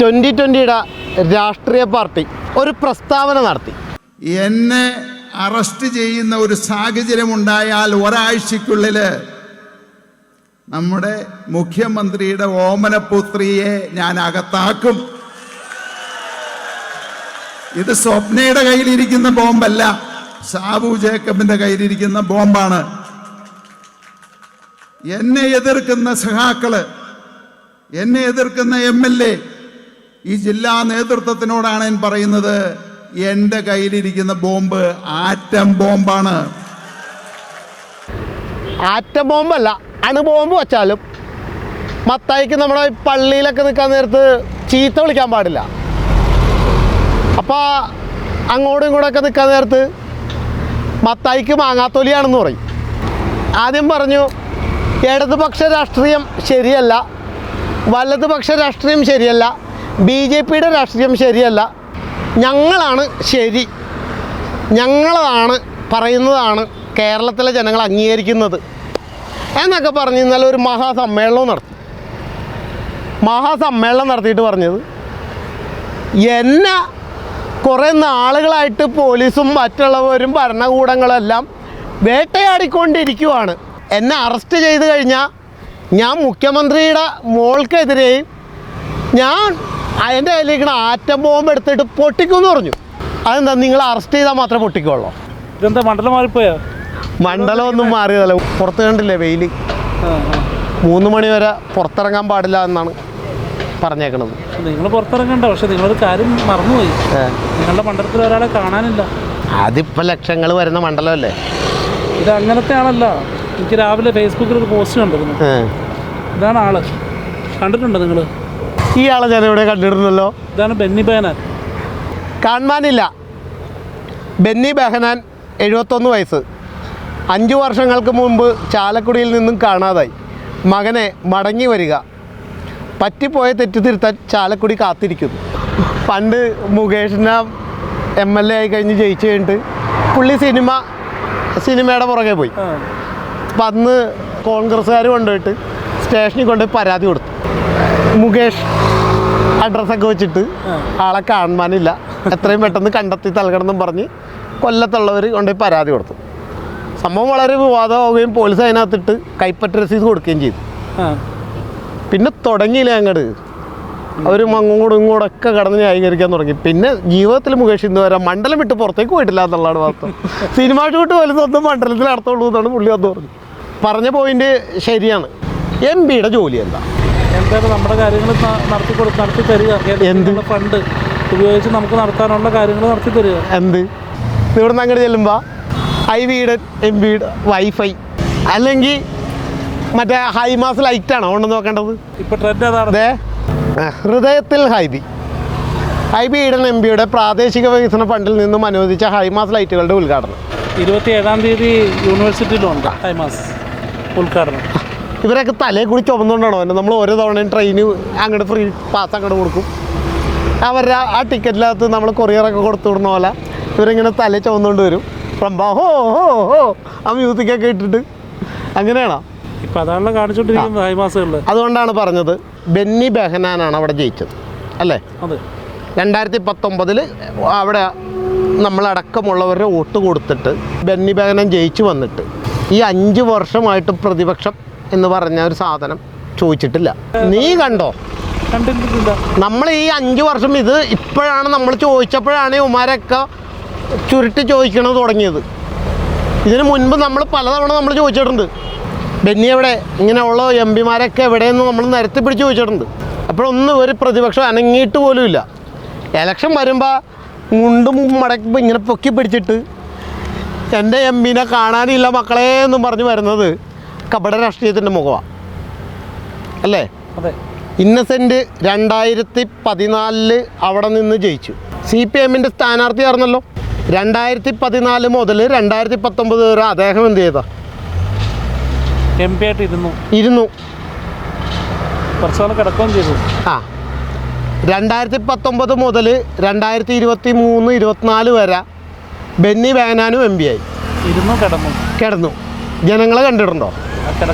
Twenty ട്വന്റിയുടെ രാഷ്ട്രീയ party ഒരു പ്രസ്താവന നടത്തി. എന്നെ അറസ്റ്റ് ചെയ്യുന്ന ഒരു സാഹചര്യം ഉണ്ടായാൽ ഒരാഴ്ചക്കുള്ളിൽ നമ്മുടെ മുഖ്യമന്ത്രിയുടെ ഓമനപുത്രിയെ ഞാൻ അകത്താക്കും. ഇത് സ്വപ്നയുടെ കയ്യിലിരിക്കുന്ന ബോംബല്ല. സാബു ജേക്കബിന്റെ കയ്യിലിരിക്കുന്ന ബോംബാണ്. എന്നെ എതിർക്കുന്ന സഹാക്കൾ എന്നെ എതിർക്കുന്ന എം എൽ എ ഈ ജില്ലാ നേതൃത്വത്തിനോടാണ് ഞാൻ പറയുന്നത്. എന്റെ കയ്യിലിരിക്കുന്ന ബോംബ് ആറ്റം ബോംബാണ്. ആറ്റം ബോംബല്ല അണുബോംബ് വെച്ചാലും മത്തായിക്ക് നമ്മുടെ പള്ളിയിലൊക്കെ നിൽക്കാൻ നേരത്ത് ചീത്ത വിളിക്കാൻ പാടില്ല. അപ്പോൾ അങ്ങോട്ടും ഇങ്ങോട്ടൊക്കെ നിൽക്കാൻ നേരത്ത് മത്തായിക്ക് മാങ്ങാത്തൊലിയാണെന്ന് പറയും. ആദ്യം പറഞ്ഞു ഇടതുപക്ഷ രാഷ്ട്രീയം ശരിയല്ല വലതുപക്ഷ രാഷ്ട്രീയം ശരിയല്ല ബി ജെ പിയുടെ രാഷ്ട്രീയം ശരിയല്ല. ഞങ്ങളാണ് ശരി. ഞങ്ങളാണ് പറയുന്നതാണ് കേരളത്തിലെ ജനങ്ങൾ അംഗീകരിക്കുന്നത്. എന്നൊക്കെ പറഞ്ഞ് ഇന്നലെ ഒരു മഹാസമ്മേളനം നടത്തി. മഹാസമ്മേളനം നടത്തിയിട്ട് പറഞ്ഞത് എന്നെ കുറേ നാളുകളായിട്ട് പോലീസും മറ്റുള്ളവരും ഭരണകൂടങ്ങളെല്ലാം വേട്ടയാടിക്കൊണ്ടിരിക്കുവാണ്. എന്നെ അറസ്റ്റ് ചെയ്ത് കഴിഞ്ഞാൽ ഞാൻ മുഖ്യമന്ത്രിയുടെ മോൾക്കെതിരെയും ഞാൻ അതിന്റെ കയ്യിലിരിക്കണ ആറ്റം ബോംബ് എടുത്തിട്ട് പൊട്ടിക്കുമെന്ന് പറഞ്ഞു. അതെന്താ നിങ്ങൾ അറസ്റ്റ് ചെയ്താൽ മാത്രമേ പൊട്ടിക്കുള്ളൂ ഇതെന്താ മണ്ഡലം മാറിപ്പോയോ? മണ്ഡലം ഒന്നും മാറിയതല്ല. പുറത്ത് കണ്ടില്ലേ വെയിൽ മൂന്ന് മണി വരെ പുറത്തിറങ്ങാൻ പാടില്ല എന്നാണ് പറഞ്ഞേക്കണത്. നിങ്ങൾ പുറത്തിറങ്ങണ്ട പക്ഷെ നിങ്ങളൊരു കാര്യം മറന്നുപോയി. നിങ്ങളുടെ മണ്ഡലത്തിൽ ഒരാളെ കാണാനില്ല. അതിപ്പോൾ ലക്ഷങ്ങൾ വരുന്ന മണ്ഡലമല്ലേ? ഇത് അങ്ങനത്തെ ആളല്ല. എനിക്ക് രാവിലെ ഫേസ്ബുക്കിൽ ഒരു പോസ്റ്റ് കണ്ടിരുന്നു. ഇതാണ് ആൾ. കണ്ടിട്ടുണ്ടോ നിങ്ങൾ ഈ ആളെ ഞാൻ ഇവിടെ കണ്ടിരുന്നല്ലോ. ഇതാണ് ബെന്നി ബെഹനാൻ. കാണാനില്ല ബെന്നി ബെഹനാൻ എഴുപത്തൊന്ന് വയസ്സ്. അഞ്ചു വർഷങ്ങൾക്ക് മുമ്പ് ചാലക്കുടിയിൽ നിന്നും കാണാതായി. മകനെ മടങ്ങി വരിക. പറ്റിപ്പോയ തെറ്റ് തിരുത്താൻ ചാലക്കുടി കാത്തിരിക്കുന്നു. പണ്ട് മുകേഷിനെ എം എൽ എ ആയി കഴിഞ്ഞ് ജയിച്ചു കഴിഞ്ഞിട്ട് പുള്ളി സിനിമ സിനിമയുടെ പുറകെ പോയി. അപ്പം അന്ന് കോൺഗ്രസ്സുകാർ കൊണ്ടുപോയിട്ട് സ്റ്റേഷനിൽ കൊണ്ടുപോയി പരാതി കൊടുത്തു. മുകേഷ് അഡ്രസ്സൊക്കെ വെച്ചിട്ട് ആളെ കാണുവാനില്ല. എത്രയും പെട്ടെന്ന് കണ്ടെത്തി നൽകണമെന്നും പറഞ്ഞ് കൊല്ലത്തുള്ളവർ കൊണ്ടുപോയി പരാതി കൊടുത്തു. സംഭവം വളരെ വിവാദമാവുകയും പോലീസ് അതിനകത്തിട്ട് കൈപ്പറ്റ രസീത് കൊടുക്കുകയും ചെയ്തു. പിന്നെ തുടങ്ങിയില്ല അങ്ങോട്ട് അവർ അങ്ങോട്ടും ഇങ്ങോട്ടൊക്കെ കടന്ന് ന്യായീകരിക്കാൻ തുടങ്ങി. പിന്നെ ജീവിതത്തിൽ മുകേഷ് ഇന്ന് വരെ മണ്ഡലം വിട്ട് പുറത്തേക്ക് പോയിട്ടില്ല എന്നുള്ളതാണ് വാസ്തവം. സിനിമ ഷൂട്ട് പോലും സ്വന്തം മണ്ഡലത്തിൽ നടത്തുള്ളൂ എന്നാണ് പുള്ളി അന്ന് പറഞ്ഞു പറഞ്ഞ പോയിന്റ് ശരിയാണ്. എം പിയുടെ ജോലി എന്താ? എന്തായാലും നമ്മുടെ കാര്യങ്ങൾ നടത്തി കൊടുത്ത് നടത്തി തരിക? ഫണ്ട് ഉപയോഗിച്ച് നമുക്ക് നടത്താനുള്ള കാര്യങ്ങൾ നടത്തി തരിക. എന്ത്? ഇവിടുന്ന് അങ്ങോട്ട് ചെല്ലുമ്പോൾ ഐ വീട് എം വീട് വൈഫൈ അല്ലെങ്കിൽ മറ്റേ ഹൈമാസ് ലൈറ്റാണോ ഒന്ന് നോക്കേണ്ടത്? ഇപ്പൊ ട്രെൻഡ് അതാണ്. അതെ ഹൃദയത്തിൽ ഹൈബി ഹൈബി ഈഡൻ എം പിയുടെ പ്രാദേശിക വികസന ഫണ്ടിൽ നിന്നും അനുവദിച്ച ഹൈമാസ് ലൈറ്റുകളുടെ ഉദ്ഘാടനം. ഇരുപത്തി ഏഴാം തീയതി യൂണിവേഴ്സിറ്റിയിലുണ്ട് ഹൈമാസ് ഉദ്ഘാടനം. ഇവരൊക്കെ തലയെ കൂടി ചുമന്നുകൊണ്ടാണോ? എന്നെ നമ്മൾ ഓരോ തവണയും ട്രെയിന് അങ്ങോട്ട് ഫ്രീ പാസ് അങ്ങോട്ട് കൊടുക്കും. അവരുടെ ആ ടിക്കറ്റിനകത്ത് നമ്മൾ കൊറിയറൊക്കെ കൊടുത്തു വിടുന്ന പോലെ ഇവരിങ്ങനെ തലയിൽ ചുമന്നുകൊണ്ട് വരും. റംബ ഹോ ഹോ ഹോ ആ മ്യൂസിക്കൊക്കെ ഇട്ടിട്ട്. അങ്ങനെയാണോ? ഇപ്പം അതാണല്ലോ കാണിച്ചോണ്ടിരിക്കുന്നത് അതുകൊണ്ടാണ് പറഞ്ഞത് ബെന്നി ബെഹനാനാണ് അവിടെ ജയിച്ചത്. അല്ലേ? അതെ. രണ്ടായിരത്തി പത്തൊമ്പതിൽ അവിടെ നമ്മളടക്കമുള്ളവരുടെ വോട്ട് കൊടുത്തിട്ട് ബെന്നി ബെഹനാൻ ജയിച്ചു വന്നിട്ട് ഈ അഞ്ച് വർഷമായിട്ട് പ്രതിപക്ഷം എന്ന് പറഞ്ഞ ഒരു സാധനം ചോദിച്ചിട്ടില്ല. നീ കണ്ടോ? നമ്മൾ ഈ അഞ്ച് വർഷം ഇത് ഇപ്പോഴാണ് നമ്മൾ ചോദിച്ചപ്പോഴാണ് ഉമാരൊക്കെ ചുരുട്ടി ചോദിക്കണത് തുടങ്ങിയത്. ഇതിനു മുൻപ് നമ്മൾ പലതവണ നമ്മൾ ചോദിച്ചിട്ടുണ്ട്. ബെന്നി എവിടെ? ഇങ്ങനെയുള്ള എം പിമാരൊക്കെ എവിടെയെന്ന് നമ്മൾ നിരത്തി പിടിച്ച് ചോദിച്ചിട്ടുണ്ട്. അപ്പോഴൊന്നും ഒരു പ്രതിപക്ഷം അനങ്ങിയിട്ട് പോലുമില്ല. എലക്ഷൻ വരുമ്പോൾ മുണ്ടും മടക്കുമ്പോൾ ഇങ്ങനെ പൊക്കി പിടിച്ചിട്ട് എന്റെ എം പിനെ കാണാനില്ല മക്കളേ എന്നും പറഞ്ഞ് വരുന്നത് കപട രാഷ്ട്രീയത്തിന്റെ മുഖമാണ് അല്ലേ? അതെ. ഇന്നസെന്റ് രണ്ടായിരത്തി പതിനാലിൽ അവിടെ നിന്ന് ജയിച്ചു. സി പി എമ്മിന്റെ സ്ഥാനാർത്ഥിയായിരുന്നല്ലോ. രണ്ടായിരത്തി പതിനാല് മുതൽ രണ്ടായിരത്തി പത്തൊമ്പത് വരെ അദ്ദേഹം എന്ത് ചെയ്താ? എം പി ആയിട്ട് ഇരുന്നു. ഇരുന്നു. കുറച്ചു നാൾ കിടക്കുകയും ചെയ്തു. ആ. രണ്ടായിരത്തി പത്തൊമ്പത് മുതൽ രണ്ടായിരത്തി ഇരുപത്തി മൂന്ന് ഇരുപത്തിനാല് വരെ ബെന്നി വേനാനും എം പി ആയി. ഇരുന്നു കിടന്നു. കിടന്നു. ജനങ്ങളെ കണ്ടിട്ടുണ്ടോ?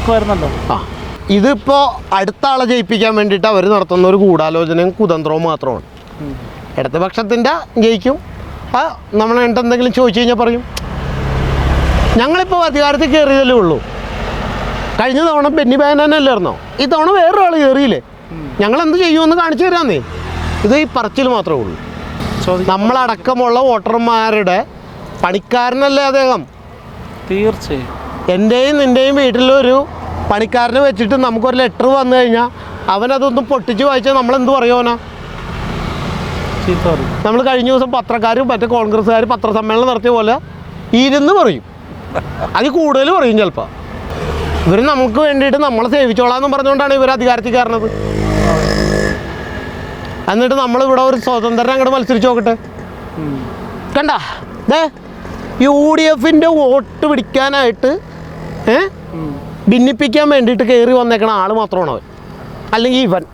ആ വരുന്നുണ്ടോ? ആ. ഇതിപ്പോൾ അടുത്ത ആളെ ജയിപ്പിക്കാൻ വേണ്ടിയിട്ട് അവർ നടത്തുന്ന ഒരു ഗൂഢാലോചനയും കുതന്ത്രവും മാത്രമാണ്. ഇടതുപക്ഷത്തിന്റെ ജയിക്കും. ആ നമ്മൾ എന്തെങ്കിലും ചോദിച്ചു കഴിഞ്ഞാൽ പറയും. ഞങ്ങളിപ്പോൾ അധികാരത്തിൽ കയറിയതല്ലേ ഉള്ളൂ. കഴിഞ്ഞ തവണ ബെന്നി ബാനനല്ലായിരുന്നോ ഈ തവണ വേറൊരാൾ കയറിയില്ലേ? ഞങ്ങൾ എന്ത് ചെയ്യുമെന്ന് കാണിച്ചു തരാന്നേ. ഇത് ഈ പറച്ചിൽ മാത്രമേ ഉള്ളൂ. നമ്മളടക്കമുള്ള വോട്ടർമാരുടെ പണിക്കാരനല്ലേ അദ്ദേഹം? തീർച്ചയായും. എന്റെയും നിന്റെയും വീട്ടിലൊരു പണിക്കാരനെ വെച്ചിട്ട് നമുക്കൊരു ലെറ്റർ വന്നു കഴിഞ്ഞാൽ അവനതൊന്ന് പൊട്ടിച്ച് വായിച്ചാൽ നമ്മൾ എന്ത് പറയുമോനാ നമ്മൾ കഴിഞ്ഞ ദിവസം പത്രക്കാരും മറ്റേ കോൺഗ്രസ്സുകാർ പത്രസമ്മേളനം നടത്തിയ പോലെ ഇരുന്ന് പറയും. അതിൽ കൂടുതൽ പറയും ചിലപ്പോൾ ഇവർ നമുക്ക് വേണ്ടിയിട്ട് നമ്മളെ സേവിച്ചോളാന്ന് പറഞ്ഞുകൊണ്ടാണ് ഇവർ അധികാരത്തിൽ കയറുന്നത്. എന്നിട്ട് നമ്മളിവിടെ ഒരു സ്വതന്ത്രനെ അങ്ങോട്ട് മത്സരിച്ച് നോക്കട്ടെ. കണ്ട? ദേ യു ഡി എഫിന്റെ വോട്ട് പിടിക്കാനായിട്ട് ഏ. ഭിന്നിപ്പിക്കാൻ വേണ്ടിയിട്ട് കയറി വന്നേക്കണ ആൾ മാത്രമാണ് അവൻ അല്ലെങ്കിൽ ഇവൻ.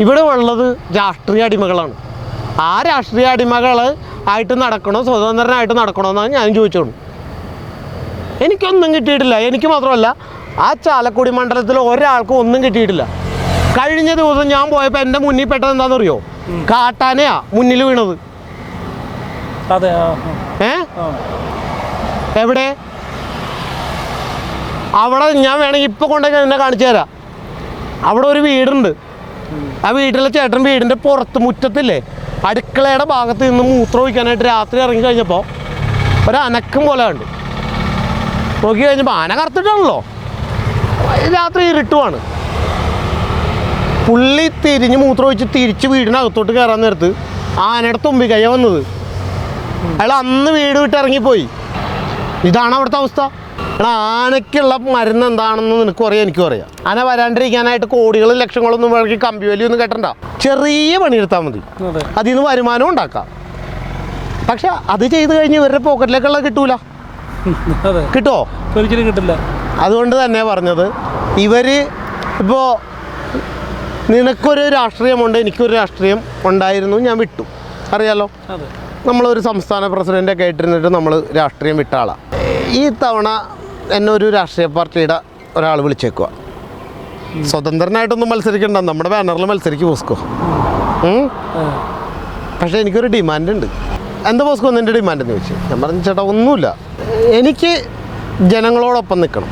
ഇവിടെ ഉള്ളത് രാഷ്ട്രീയ അടിമകളാണ്. ആ രാഷ്ട്രീയ അടിമകൾ ആയിട്ട് നടക്കണോ സ്വതന്ത്രനായിട്ട് നടക്കണോ എന്നാണ് ഞാൻ ചോദിച്ചോളൂ. എനിക്കൊന്നും കിട്ടിയിട്ടില്ല. എനിക്ക് മാത്രമല്ല ആ ചാലക്കുടി മണ്ഡലത്തിൽ ഒരാൾക്കും ഒന്നും കിട്ടിയിട്ടില്ല. കഴിഞ്ഞ ദിവസം ഞാൻ പോയപ്പോൾ എന്റെ മുന്നിൽ പെട്ടത് എന്താണെന്നറിയോ? കാട്ടാനയാ മുന്നിൽ വീണത്. ഏ? എവിടെ? അവിടെ ഞാൻ വേണമെങ്കിൽ ഇപ്പോൾ കൊണ്ടുപോയി എന്നെ കാണിച്ചു തരാം. അവിടെ ഒരു വീടുണ്ട്. ആ വീട്ടിലെ ചേട്ടൻ വീടിന്റെ പുറത്ത് മുറ്റത്തില്ലേ? അടുക്കളയുടെ ഭാഗത്ത് നിന്ന് മൂത്രം ഒഴിക്കാനായിട്ട് രാത്രി ഇറങ്ങി കഴിഞ്ഞപ്പോൾ ഒരു അനക്കം പോലെ ഉണ്ട് നോക്കി കഴിഞ്ഞപ്പോൾ ആന കറുത്തിട്ടാണല്ലോ? രാത്രി ഇരുട്ടുമാണ് പുള്ളി തിരിഞ്ഞ് മൂത്രം ഒഴിച്ച് തിരിച്ച് വീടിനകത്തോട്ട് കയറാൻ നേരത്ത് ആനയുടെ തുമ്പി കയ്യ വന്നത്. അയാൾ അന്ന് വീട് വിട്ട് ഇറങ്ങിപ്പോയി. ഇതാണ് അവിടുത്തെ അവസ്ഥ. എടാ ആനയ്ക്കുള്ള മരുന്ന് എന്താണെന്ന് നിനക്കും അറിയാം എനിക്കും അറിയാം. ആന വരാണ്ടിരിക്കാനായിട്ട് കോടികളും ലക്ഷങ്ങളും ഒന്നും വേണമെങ്കിൽ കമ്പി വലിയൊന്നും കെട്ടണ്ട. ചെറിയ പണിയെടുത്താൽ മതി. അതെ. അതിൽ നിന്ന് വരുമാനവും ഉണ്ടാക്കാം. പക്ഷെ അത് ചെയ്ത് കഴിഞ്ഞ് ഇവരുടെ പോക്കറ്റിലേക്കുള്ള കിട്ടൂല. അതെ. കിട്ടുമോ ഒരിക്കലും കിട്ടില്ല. അതുകൊണ്ട് തന്നെ പറഞ്ഞത്. ഇവർ ഇപ്പോൾ നിനക്കൊരു രാഷ്ട്രീയമുണ്ട് എനിക്കൊരു രാഷ്ട്രീയം ഉണ്ടായിരുന്നു ഞാൻ വിട്ടു. അറിയാലോ? നമ്മളൊരു സംസ്ഥാന പ്രസിഡന്റൊക്കെ ആയിട്ടിരുന്നിട്ട് നമ്മൾ രാഷ്ട്രീയം വിട്ട ആളാണ് ഈ തവണ എന്നെ ഒരു രാഷ്ട്രീയ പാർട്ടിയുടെ ഒരാൾ വിളിച്ചേക്കുക സ്വതന്ത്രനായിട്ടൊന്നും മത്സരിക്കണ്ട. നമ്മുടെ ബാനറിൽ മത്സരിക്കും പോസ്കോ. പക്ഷെ എനിക്കൊരു ഡിമാൻഡ് ഉണ്ട് എന്താ പോസ്കോ നിന്റെ ഡിമാൻഡ് എന്ന് ചോദിച്ചു? ഞാൻ പറഞ്ഞു ചേട്ടാ ഒന്നുമില്ല. എനിക്ക് ജനങ്ങളോടൊപ്പം നിൽക്കണം.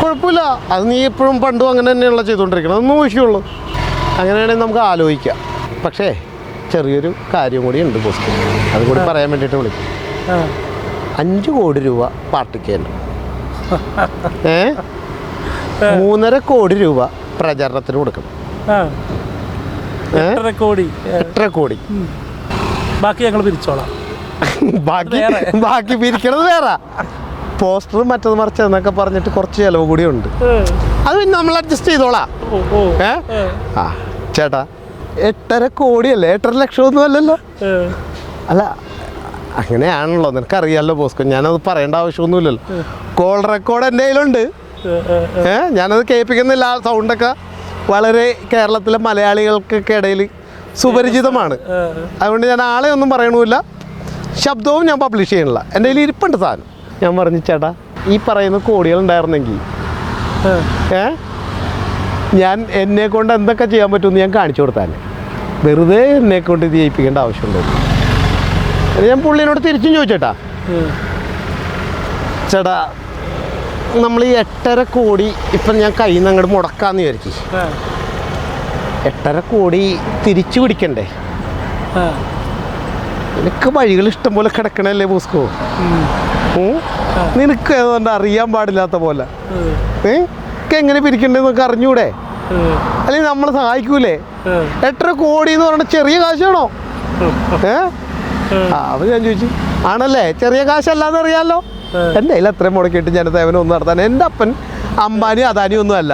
കുഴപ്പമില്ല. അത് നീ എപ്പോഴും പണ്ടും അങ്ങനെ തന്നെയുള്ള ചെയ്തുകൊണ്ടിരിക്കണം അതൊന്നും വിഷയമുള്ളൂ. അങ്ങനെയാണെങ്കിൽ നമുക്ക് ആലോചിക്കാം. പക്ഷേ ചെറിയൊരു കാര്യം കൂടി ഉണ്ട് പോസ്കോ. അതുകൂടി പറയാൻ വേണ്ടിയിട്ട് വിളിക്കും. അഞ്ച് കോടി രൂപ പാർട്ടിക്ക് തന്നെ. ഏ? മൂന്നര കോടി രൂപ പ്രചരണത്തിന് കൊടുക്കണം. എട്ടര കോടി. എട്ടര കോടി. ബാക്കി ഞങ്ങൾ പിരിച്ചോളാം. ബാക്കി. ബാക്കി പിരിക്കണത് വേറെ. പോസ്റ്ററും മറ്റത് മറിച്ചതെന്നൊക്കെ പറഞ്ഞിട്ട് കുറച്ച് ചിലവ് കൂടി ഉണ്ട്. അത് പിന്നെ നമ്മൾ അഡ്ജസ്റ്റ് ചെയ്തോളാം. ഏ. ആ ചേട്ടാ എട്ടര കോടിയല്ലേ? എട്ടര ലക്ഷം ഒന്നും അല്ലല്ലോ അല്ല അങ്ങനെയാണല്ലോ. നിനക്കറിയാമല്ലോ ബോസ്കോ ഞാനത് പറയേണ്ട ആവശ്യമൊന്നുമില്ലല്ലോ. കോൾ റെക്കോർഡ് എന്റെ കയ്യിലുണ്ട്. ഏഹ് ഞാനത് കേൾപ്പിക്കുന്നില്ല. ആ സൗണ്ടൊക്കെ വളരെ കേരളത്തിലെ മലയാളികൾക്കൊക്കെ ഇടയിൽ സുപരിചിതമാണ്. അതുകൊണ്ട് ഞാൻ ആളെ ഒന്നും പറയണമില്ല. ശബ്ദവും ഞാൻ പബ്ലിഷ് ചെയ്യണില്ല എന്റെ കയ്യിൽ ഇരിപ്പുണ്ട് സാധനം. ഞാൻ പറഞ്ഞു ചേട്ടാ ഈ പറയുന്ന കോടികൾ ഉണ്ടായിരുന്നെങ്കിൽ ഏ. ഞാൻ എന്നെ കൊണ്ട് എന്തൊക്കെ ചെയ്യാൻ പറ്റുമെന്ന് ഞാൻ കാണിച്ചു കൊടുത്താൽ വെറുതെ എന്നെ കൊണ്ട് ഇത് ചെയ്യിപ്പിക്കേണ്ട ആവശ്യമുണ്ടോ? ഞാൻ പുള്ളിനോട് തിരിച്ചും ചോദിച്ചേട്ടാ. ചേട്ടാ നമ്മൾ ഈ എട്ടര കോടി ഇപ്പം ഞാൻ കയ്യിൽ നിന്ന് അങ്ങോട്ട് മുടക്കാന്ന് വിചാരിച്ചു. എട്ടര കോടി തിരിച്ചു പിടിക്കണ്ടേ. നിനക്ക് വഴികൾ ഇഷ്ടം പോലെ കിടക്കണല്ലേ ബോസ്കോ? നിനക്ക് ഏതാണ്ട് അറിയാൻ പാടില്ലാത്ത പോലെ നിനക്ക് എങ്ങനെ പിരിക്കണ്ടെന്നൊക്കെ അറിഞ്ഞൂടെ. അല്ലെങ്കിൽ നമ്മളെ സഹായിക്കൂലേ. എട്ടര കോടി എന്ന് പറഞ്ഞ ചെറിയ കാശാണോ ഏഹ്. ആ അത് ഞാൻ ചോദിച്ചു ആണല്ലേ? ചെറിയ കാശല്ലാന്ന് അറിയാലോ? എന്റെ എന്റെ കയ്യിൽ അത്രയും മുടക്കിയിട്ട് ഞാൻ സേവനം ഒന്നും നടത്താൻ എന്റെ അപ്പൻ അംബാനി അദാനി ഒന്നും അല്ല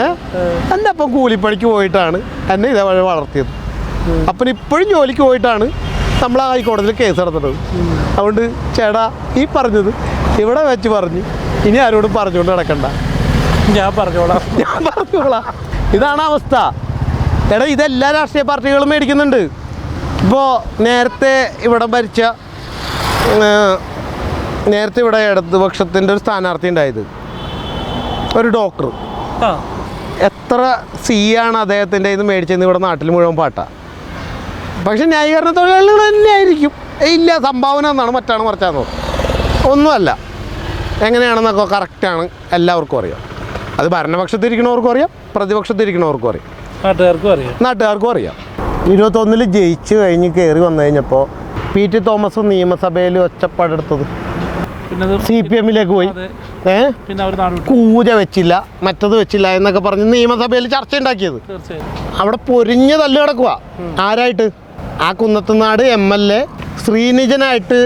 ഏ എന്റെ അപ്പം കൂലിപ്പണിക്ക് പോയിട്ടാണ് എന്നെ ഇതേപോലെ വളർത്തിയത്. അപ്പൻ ഇപ്പോഴും ജോലിക്ക് പോയിട്ടാണ് നമ്മൾ ഹൈക്കോടതിയിൽ കേസ് നടത്തുന്നത്. അതുകൊണ്ട് ചേടാ ഈ പറഞ്ഞത് ഇവിടെ വെച്ച് പറഞ്ഞു ഇനി ആരോടും പറഞ്ഞുകൊണ്ട് നടക്കണ്ട. ഞാൻ പറഞ്ഞോളാം. ഞാൻ പറഞ്ഞോളാം. ഇതാണ് അവസ്ഥ. എടാ ഇതെല്ലാ രാഷ്ട്രീയ പാർട്ടികളും മേടിക്കുന്നുണ്ട്. ഇപ്പോൾ നേരത്തെ ഇവിടെ ഭരിച്ച നേരത്തെ ഇവിടെ ഇടതുപക്ഷത്തിന്റെ ഒരു സ്ഥാനാർത്ഥി ഉണ്ടായത്. ഒരു ഡോക്ടർ. എത്ര സി ആണ് അദ്ദേഹത്തിന്റെ ഇത് മേടിച്ചെന്ന് ഇവിടെ നാട്ടിൽ മുഴുവൻ പാട്ടാ. പക്ഷെ ന്യായീകരണ തൊഴിലാളികൾ തന്നെ ആയിരിക്കും ഇല്ല സംഭാവന എന്നാണ് മറ്റാണ് മറിച്ചാന്ന് ഒന്നുമല്ല. എങ്ങനെയാണെന്നൊക്കെ കറക്റ്റാണ് എല്ലാവർക്കും അറിയാം. അത് ഭരണപക്ഷത്തിരിക്കണവർക്കും അറിയാം പ്രതിപക്ഷത്തിരിക്കണവർക്കും അറിയാം. നാട്ടുകാർക്കും അറിയാം. നാട്ടുകാർക്കും അറിയാം. ഇരുപത്തൊന്നിൽ ജയിച്ച് കഴിഞ്ഞ് കയറി വന്നു കഴിഞ്ഞപ്പോൾ പി ടി തോമസ് നിയമസഭയിൽ ഒച്ചപ്പാടെടുത്തത്. സി പി എമ്മിലേക്ക് പോയി. ഏ? കൂജ വെച്ചില്ല മറ്റത് വെച്ചില്ല എന്നൊക്കെ പറഞ്ഞ് നിയമസഭയിൽ ചർച്ച ഉണ്ടാക്കിയത് അവിടെ പൊരിഞ്ഞ തല്ല് കിടക്കുക ആരായിട്ട്? ആ കുന്നത്തുനാട് എം എൽ എ ശ്രീനിജനായിട്ട്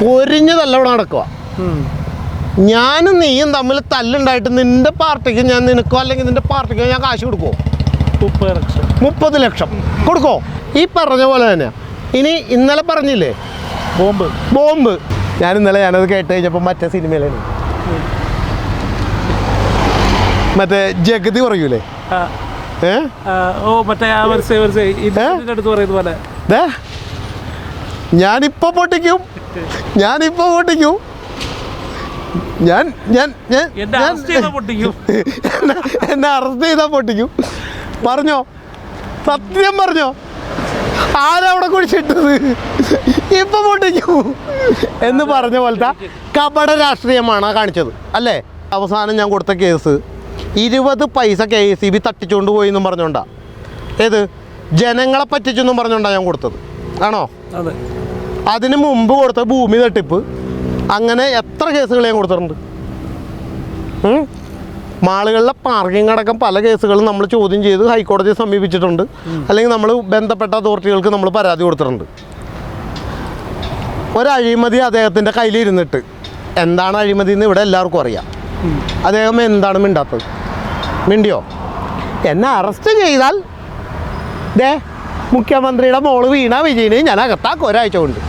പൊരിഞ്ഞ തല്ലവിടെ നടക്കുക. ഞാനും നീയും തമ്മിൽ തല്ലുണ്ടായിട്ട് നിന്റെ പാർട്ടിക്ക് ഞാൻ നിനക്കോ അല്ലെങ്കിൽ നിന്റെ പാർട്ടിക്കോ ഞാൻ കാശ് കൊടുക്കുമോ മുപ്പത് ലക്ഷം. കൊടുക്കോ? ഈ പറഞ്ഞ പോലെ തന്നെ. ഇനി ഇന്നലെ പറഞ്ഞില്ലേ? ബോംബ്. ബോംബ്. ഞാൻ ഇന്നലെ ഞാനത് കേട്ട് കഴിഞ്ഞപ്പോൾ മറ്റേ സിനിമയിലാണ് മറ്റേ ജഗതി പറയൂലേ? ആ, ഓ മറ്റേ പോലെ. പൊട്ടിക്കും. ഞാനിപ്പോ പൊട്ടിക്കും. ഞാൻ ഞാൻ ഞാൻ എന്നെ- എന്നെ അറസ്റ്റ് ചെയ്താൽ പൊട്ടിക്കും. പറഞ്ഞോ? സത്യം പറഞ്ഞോ? ആരവിടെ കുഴിച്ചിട്ടത്? ഇപ്പൊ പൊട്ടിക്കൂ എന്ന് പറഞ്ഞ പോലത്തെ കപട രാഷ്ട്രീയമാണ് കാണിച്ചത്. അല്ലേ? അവസാനം ഞാൻ കൊടുത്ത കേസ് ഇരുപത് പൈസ കെ എസ് സി ബി തട്ടിച്ചുകൊണ്ട് പോയി എന്നും പറഞ്ഞോണ്ടാ. ഏത്? ജനങ്ങളെ പറ്റിച്ചെന്നും പറഞ്ഞോണ്ടാ ഞാൻ കൊടുത്തത്. ആണോ? അതിനു മുമ്പ് കൊടുത്ത ഭൂമി തട്ടിപ്പ് അങ്ങനെ എത്ര കേസുകൾ ഞാൻ കൊടുത്തിട്ടുണ്ട്? മാളുകളിലെ പാർക്കിംഗ് അടക്കം പല കേസുകളും നമ്മൾ ചോദ്യം ചെയ്ത് ഹൈക്കോടതിയെ സമീപിച്ചിട്ടുണ്ട്. അല്ലെങ്കിൽ നമ്മൾ ബന്ധപ്പെട്ട അതോറിറ്റികൾക്ക് നമ്മൾ പരാതി കൊടുത്തിട്ടുണ്ട്. ഒരഴിമതി അദ്ദേഹത്തിന്റെ കയ്യിലിരുന്നിട്ട് എന്താണ് അഴിമതി എന്ന് ഇവിടെ എല്ലാവർക്കും അറിയാം. അദ്ദേഹം എന്താണ് മിണ്ടാത്തത്? മിണ്ടിയോ? എന്നെ അറസ്റ്റ് ചെയ്താൽ ദേ മുഖ്യമന്ത്രിയുടെ മോൾ വീണ വിജയനെ ഞാൻ അകത്താക്കും ഒരാഴ്ച കൊണ്ട്.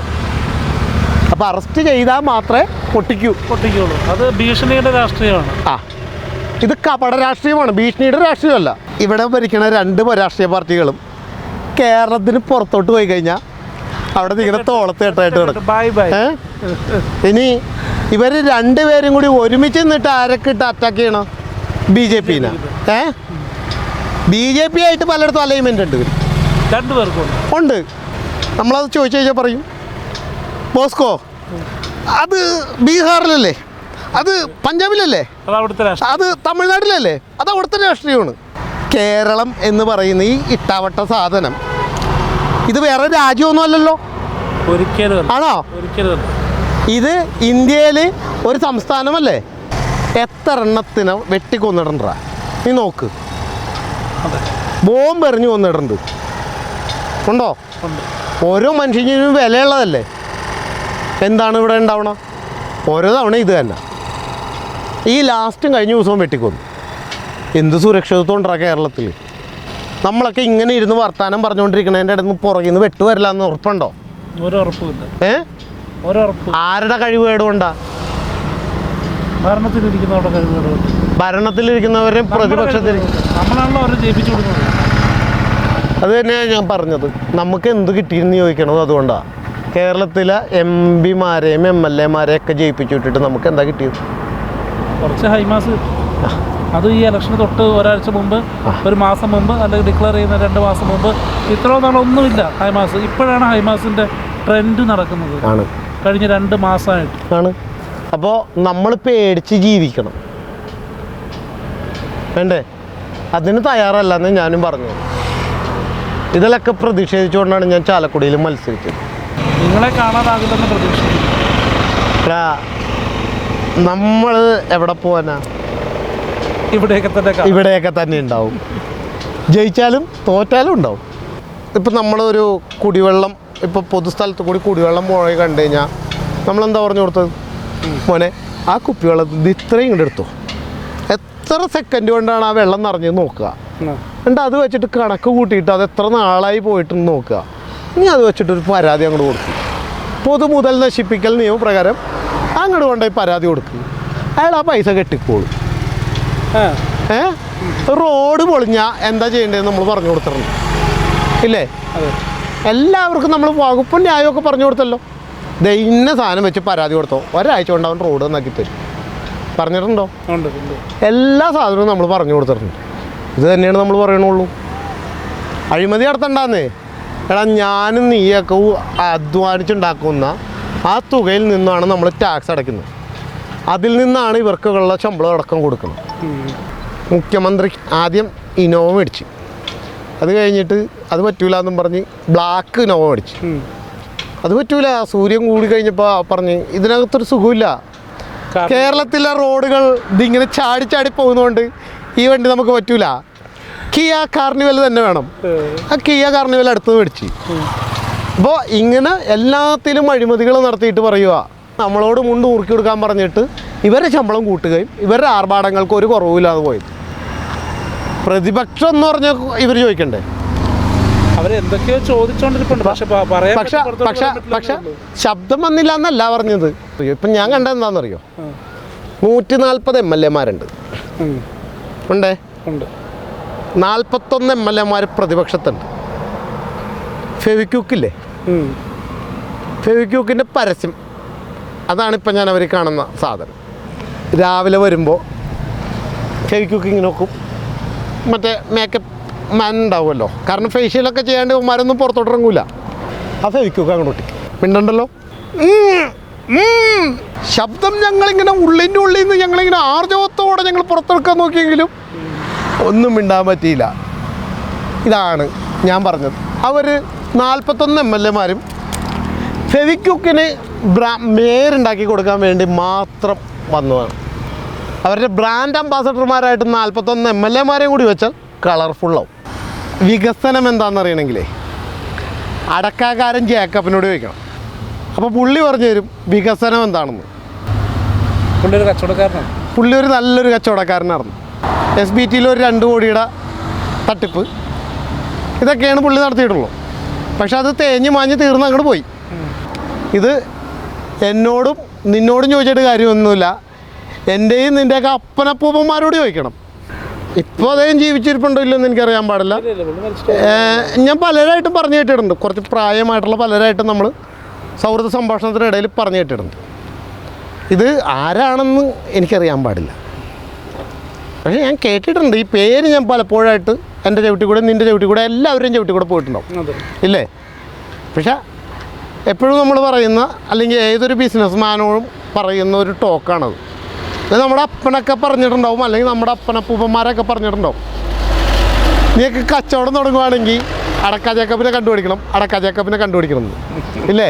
അപ്പോൾ അറസ്റ്റ് ചെയ്താൽ മാത്രമേ പൊട്ടിക്കൂ. പൊട്ടിക്കുള്ളൂ അത് ഭീഷണിയുടെ രാഷ്ട്രീയമാണ്. ആ. ഇത് കപട രാഷ്ട്രീയമാണ് ഭീഷണിയുടെ രാഷ്ട്രീയമല്ല. ഇവിടെ ഭരിക്കുന്ന രണ്ട് രാഷ്ട്രീയ പാർട്ടികളും കേരളത്തിന് പുറത്തോട്ട് പോയി കഴിഞ്ഞാൽ അവിടെ നിൽക്കുന്ന തോളത്ത് കെട്ടായിട്ട് കിടക്കും ഇനി ഇവർ രണ്ടുപേരും കൂടി ഒരുമിച്ച് നിന്നിട്ട് ആരൊക്കെ ഇട്ട് അറ്റാക്ക് ചെയ്യണം? ബി ജെ പിനെ ഏ? ബി ജെ പി ആയിട്ട് പലയിടത്തും അലൈൻമെന്റ് രണ്ടുപേർക്കും ഉണ്ട്. ഉണ്ട്. നമ്മളത് ചോദിച്ചു കഴിഞ്ഞാൽ പറയും. ബോസ്കോ അത് ബീഹാറിലല്ലേ? അത് പഞ്ചാബിലല്ലേ? അത് തമിഴ്നാട്ടിലല്ലേ? അത് അവിടുത്തെ രാഷ്ട്രീയമാണ്. കേരളം എന്ന് പറയുന്ന ഈ ഇട്ടാവട്ട സാധനം ഇത് വേറെ രാജ്യമൊന്നും അല്ലല്ലോ? ആണോ? ഇത് ഇന്ത്യയിൽ ഒരു സംസ്ഥാനമല്ലേ? എത്ര എണ്ണത്തിനെ വെട്ടിക്കൊന്നിടണ്ട നീ നോക്ക്. ബോംബ് എറിഞ്ഞു കൊന്നിടണ്ട്. ഉണ്ടോ? ഉണ്ട്. ഓരോ മനുഷ്യനും വിലയുള്ളതല്ലേ? എന്താണ് ഇവിടെ ഉണ്ടാവണം? ഓരോ തവണ ഇത് തന്നെ. ഈ ലാസ്റ്റും കഴിഞ്ഞ ദിവസവും വെട്ടിക്കൊന്നു. എന്ത് സുരക്ഷിതത്വം ഉണ്ടാ കേരളത്തിൽ നമ്മളൊക്കെ ഇങ്ങനെ ഇരുന്ന് വർത്താനം പറഞ്ഞുകൊണ്ടിരിക്കണതിന്റെ ഇടയിൽ നിന്ന് പുറകിൽ നിന്ന് വെട്ടുവരില്ല എന്ന് ഉറപ്പുണ്ടോ ഏ ആരുടെ കഴിവ് കേടുകൊണ്ടാ ഭരണത്തിലിരിക്കുന്നവരുടെ ഭരണത്തിലിരിക്കുന്നവരെ പ്രതിപക്ഷത്തിൽ അത് തന്നെയാണ് ഞാൻ പറഞ്ഞത്. നമുക്ക് എന്ത് കിട്ടിയെന്ന് ചോദിക്കണത് അതുകൊണ്ടാണ് കേരളത്തിലെ എം പിമാരെയും എം എൽ എമാരെയും ഒക്കെ ജയിപ്പിച്ചു വിട്ടിട്ട് നമുക്ക് എന്താ കിട്ടിയത്? കുറച്ച് ഹൈമാസ് അത് ഈ ഇലക്ഷന് തൊട്ട് ഒരാഴ്ച മുമ്പ് ഒരു മാസം മുമ്പ് അല്ലെങ്കിൽ ഡിക്ലെയർ ചെയ്യുന്ന രണ്ട് മാസം മുമ്പ് ഇത്രയും നാളൊന്നുമില്ല ഹൈമാസ് ഇപ്പോഴാണ് ഹൈമാസിന്റെ ട്രെൻഡ് നടക്കുന്നത്. കഴിഞ്ഞ രണ്ട് മാസമായിട്ട്. ആണ്. അപ്പോൾ നമ്മൾ പേടിച്ച് ജീവിക്കണം. വേണ്ടേ? അതിന് തയ്യാറല്ലെന്ന് ഞാനും പറഞ്ഞു. ഇതിലൊക്കെ പ്രതിഷേധിച്ചുകൊണ്ടാണ് ഞാൻ ചാലക്കുടിയിൽ മത്സരിച്ചത്. നിങ്ങളെ കാണാതാകില്ലെന്ന് പ്രതീക്ഷിക്കുന്നു. നമ്മൾ എവിടെ പോവാനാ? ഇവിടെയൊക്കെ തന്നെ. ഇവിടെയൊക്കെ തന്നെ ഉണ്ടാവും. ജയിച്ചാലും തോറ്റാലും ഉണ്ടാവും. ഇപ്പം നമ്മളൊരു കുടിവെള്ളം ഇപ്പോൾ പൊതുസ്ഥലത്ത് കൂടി കുടിവെള്ളം പോയി കണ്ടു കഴിഞ്ഞാൽ നമ്മളെന്താ പറഞ്ഞു കൊടുത്തത്? മോനെ ആ കുപ്പിവെള്ളത്തിൽ ഇത് ഇത്രയും ഇങ്ങോട്ട് എടുത്തു. എത്ര സെക്കൻഡ് കൊണ്ടാണ് ആ വെള്ളം നിറഞ്ഞത് നോക്കുക. എന്നിട്ട് അത് വെച്ചിട്ട് കണക്ക് കൂട്ടിയിട്ട് അത് എത്ര നാളായി പോയിട്ടെന്ന് നോക്കുക. ഇനി അത് വെച്ചിട്ടൊരു പരാതി അങ്ങോട്ട് കൊടുക്കും. പൊതു മുതൽ നശിപ്പിക്കൽ നിയമപ്രകാരം അങ്ങോട്ട് കൊണ്ടുപോയി പരാതി കൊടുക്കും. അയാൾ ആ പൈസ കെട്ടിക്കോളും. ഏ? റോഡ് പൊളിഞ്ഞ എന്താ ചെയ്യേണ്ടതെന്ന് നമ്മൾ പറഞ്ഞു കൊടുത്തിട്ടുണ്ട് ഇല്ലേ? എല്ലാവർക്കും നമ്മൾ വകുപ്പും ന്യായമൊക്കെ പറഞ്ഞു കൊടുത്തല്ലോ. ദേ ഇന്ന സാധനം വെച്ച് പരാതി കൊടുത്തോ. ഒരാഴ്ച കൊണ്ട് അവൻ റോഡ് നന്നാക്കി തരും. പറഞ്ഞിട്ടുണ്ടോ? എല്ലാ സാധനവും നമ്മൾ പറഞ്ഞു കൊടുത്തിട്ടുണ്ട്. ഇത് തന്നെയാണ് നമ്മൾ പറയണുള്ളൂ. അഴിമതി നടത്തണ്ടെന്നേ. എടാ ഞാനും നീയൊക്കെ അധ്വാനിച്ചുണ്ടാക്കുന്ന ആ തുകയിൽ നിന്നാണ് നമ്മൾ ടാക്സ് അടയ്ക്കുന്നത്. അതിൽ നിന്നാണ് ഇവർക്കുള്ള ശമ്പളം അടക്കം കൊടുക്കുന്നത്. മുഖ്യമന്ത്രി ആദ്യം ഇനോവ മേടിച്ചു. അത് കഴിഞ്ഞിട്ട് അത് പറ്റൂല എന്നും പറഞ്ഞ് ബ്ലാക്ക് ഇനോവ മേടിച്ചു. അത് പറ്റൂല സൂര്യൻ കൂടി കഴിഞ്ഞപ്പോൾ പറഞ്ഞ് ഇതിനകത്തൊരു സുഖമില്ല. കേരളത്തിലെ റോഡുകൾ ഇതിങ്ങനെ ചാടി ചാടി പോകുന്നതുകൊണ്ട് ഈ വണ്ടി നമുക്ക് പറ്റൂല. കിയ കാർണിവൽ തന്നെ വേണം. ആ കിയ കാർണിവൽ അടുത്ത് മേടിച്ച്. അപ്പോൾ ഇങ്ങനെ എല്ലാത്തിലും അഴിമതികൾ നടത്തിയിട്ട് പറയുക. നമ്മളോട് മുണ്ട് ഊർക്കി കൊടുക്കാൻ പറഞ്ഞിട്ട് ഇവരെ ശമ്പളം കൂട്ടുകയും ഇവരുടെ ആർഭാടങ്ങൾക്ക് ഒരു കുറവുമില്ലാതെ പോയത്. പ്രതിപക്ഷം എന്ന് പറഞ്ഞാൽ ഇവർ ചോദിക്കണ്ടേ? അവരെന്തൊക്കെയോ ചോദിച്ചോണ്ടിരിപ്പുണ്ട്. പക്ഷെ പക്ഷെ പക്ഷെ പക്ഷെ ശബ്ദം വന്നില്ല എന്നല്ല പറഞ്ഞത്. ഇപ്പം ഞാൻ കണ്ടത് എന്താണെന്നറിയോ. നൂറ്റി നാൽപ്പത് എം എൽ എമാരുണ്ട്. ഉണ്ടേ? ഉണ്ട്. നാൽപ്പത്തൊന്ന് എം എൽ എമാർ പ്രതിപക്ഷത്തുണ്ട്. ഫെവിക്യൂക്കില്ലേ. ഫെവിക്യൂക്കിന്റെ പരസ്യം. അതാണ് ഇപ്പം ഞാൻ അവർ കാണുന്ന സാധനം. രാവിലെ വരുമ്പോൾ ഫെവിക്യൂക്ക് ഇങ്ങനെ നോക്കും. മറ്റേ മേക്കപ്പ് മാൻ ഉണ്ടാവുമല്ലോ. കാരണം ഫേഷ്യലൊക്കെ ചെയ്യാണ്ട് ഉമ്മാരൊന്നും പുറത്തോട്ടിറങ്ങൂല ആ ഫെവിക്യൂക്ക് അങ്ങോട്ട് ഒട്ടിക്കും ഉം. ശബ്ദം ഞങ്ങളിങ്ങനെ ഉള്ളിന്റെ ഉള്ളിൽ നിന്ന് ഞങ്ങളിങ്ങനെ ആർജവത്തോടെ ഞങ്ങൾ പുറത്തെടുക്കാൻ നോക്കിയെങ്കിലും ഒന്നും മിണ്ടാൻ പറ്റിയില്ല. ഇതാണ് ഞാൻ പറഞ്ഞത്. അവർ നാൽപ്പത്തൊന്ന് എം എൽ എമാരും ഫെവിക്യുക്കിന് ബ്രാ മേരുണ്ടാക്കി കൊടുക്കാൻ വേണ്ടി മാത്രം വന്നതാണ്. അവരുടെ ബ്രാൻഡ് അംബാസഡർമാരായിട്ട് നാൽപ്പത്തൊന്ന് എം എൽ എമാരെയും കൂടി വെച്ചാൽ കളർഫുള്ളാവും. വികസനം എന്താണെന്ന് അറിയണമെങ്കിലേ അടക്കാകാരൻ ജേക്കബിനോട് ചോദിക്കണം. അപ്പോൾ പുള്ളി പറഞ്ഞു തരും വികസനം എന്താണെന്ന്. പുള്ളി ഒരു കച്ചവടക്കാരനാണ്. പുള്ളി ഒരു നല്ലൊരു കച്ചവടക്കാരനായിരുന്നു എസ് ബി ടിയിൽ ഒരു രണ്ട് കോടിയുടെ തട്ടിപ്പ്. ഇതൊക്കെയാണ് പുള്ളി നടത്തിയിട്ടുള്ളൂ പക്ഷെ അത് തേഞ്ഞ് മാഞ്ഞ് തീർന്ന് അങ്ങോട്ട് പോയി. ഇത് എന്നോടും നിന്നോടും ചോദിച്ചിട്ട് കാര്യമൊന്നുമില്ല. എന്റെയും നിന്റെയൊക്കെ അപ്പനപ്പൂപ്പന്മാരോട് ചോദിക്കണം. ഇപ്പോൾ അദ്ദേഹം ജീവിച്ചിരിപ്പുണ്ടോ ഇല്ലെന്ന് എനിക്കറിയാൻ പാടില്ല. ഞാൻ പലരായിട്ടും പറഞ്ഞു കേട്ടിട്ടുണ്ട്. കുറച്ച് പ്രായമായിട്ടുള്ള പലരായിട്ടും നമ്മൾ സൗഹൃദ സംഭാഷണത്തിനിടയിൽ പറഞ്ഞു കേട്ടിട്ടുണ്ട്. ഇത് ആരാണെന്ന് എനിക്കറിയാൻ പാടില്ല. പക്ഷേ ഞാൻ കേട്ടിട്ടുണ്ട്. ഈ പേര് ഞാൻ പലപ്പോഴായിട്ട് എന്റെ ചവിട്ടി കൂടെ നിന്റെ ചവിട്ടി കൂടെ എല്ലാവരുടെയും ചവിട്ടി കൂടെ പോയിട്ടുണ്ടാവും. ഇല്ലേ? പക്ഷേ എപ്പോഴും നമ്മൾ പറയുന്ന അല്ലെങ്കിൽ ഏതൊരു ബിസിനസ്മാനോടും പറയുന്ന ഒരു ടോക്കാണത്. അത് നമ്മുടെ അപ്പനൊക്കെ പറഞ്ഞിട്ടുണ്ടാവും അല്ലെങ്കിൽ നമ്മുടെ അപ്പനപ്പൂപ്പന്മാരൊക്കെ പറഞ്ഞിട്ടുണ്ടാവും. നീയൊക്കെ കച്ചവടം തുടങ്ങുവാണെങ്കിൽ അടക്ക ജേക്കബിനെ കണ്ടുപിടിക്കണം അടക്ക ജേക്കബിനെ കണ്ടുപിടിക്കണം. ഇല്ലേ.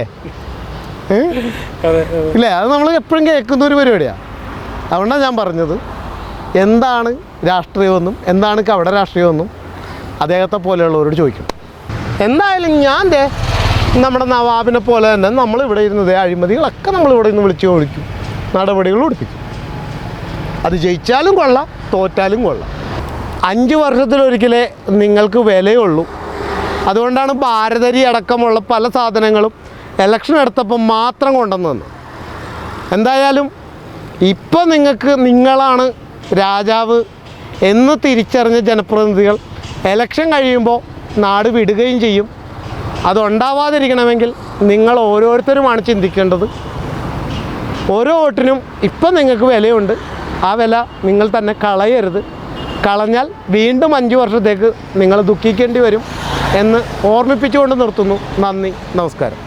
ഇല്ലേ? അത് നമ്മൾ എപ്പോഴും കേൾക്കുന്ന ഒരു പരിപാടിയാണ് അതുകൊണ്ടാണ് ഞാൻ പറഞ്ഞത്. എന്താണ് രാഷ്ട്രീയമെന്നും എന്താണ് കവട രാഷ്ട്രീയമെന്നും അദ്ദേഹത്തെ പോലെയുള്ളവരോട് ചോദിക്കും. എന്തായാലും ഞാൻ ദേ നമ്മുടെ നവാബിനെ പോലെ തന്നെ നമ്മൾ ഇവിടെ ഇരുന്നത് അഴിമതികളൊക്കെ നമ്മൾ ഇവിടെ നിന്ന് വിളിച്ചു വിളിക്കും നടപടികൾ കൊടുപ്പിക്കും അത് ജയിച്ചാലും കൊള്ളാം തോറ്റാലും കൊള്ളാം. അഞ്ച് വർഷത്തിലൊരിക്കലേ നിങ്ങൾക്ക് വിലയുള്ളൂ. അതുകൊണ്ടാണ് ഭാരതരി അടക്കമുള്ള പല സാധനങ്ങളും ഇലക്ഷൻ എടുത്തപ്പോൾ മാത്രം കൊണ്ടുവന്നു എന്തായാലും ഇപ്പം നിങ്ങൾക്ക് നിങ്ങളാണ് രാജാവ് എന്ന് തിരിച്ചറിഞ്ഞ ജനപ്രതിനിധികൾ എലക്ഷൻ കഴിയുമ്പോൾ നാട് വിടുകയും ചെയ്യും. അതുണ്ടാവാതിരിക്കണമെങ്കിൽ നിങ്ങൾ ഓരോരുത്തരുമാണ് ചിന്തിക്കേണ്ടത്. ഓരോ വോട്ടിനും ഇപ്പം നിങ്ങൾക്ക് വിലയുണ്ട്. ആ വില നിങ്ങൾ തന്നെ കളയരുത്. കളഞ്ഞാൽ വീണ്ടും അഞ്ച് വർഷത്തേക്ക് നിങ്ങൾ ദുഃഖിക്കേണ്ടി വരും എന്ന് ഓർമ്മിപ്പിച്ചുകൊണ്ട് നിർത്തുന്നു. നന്ദി. നമസ്കാരം.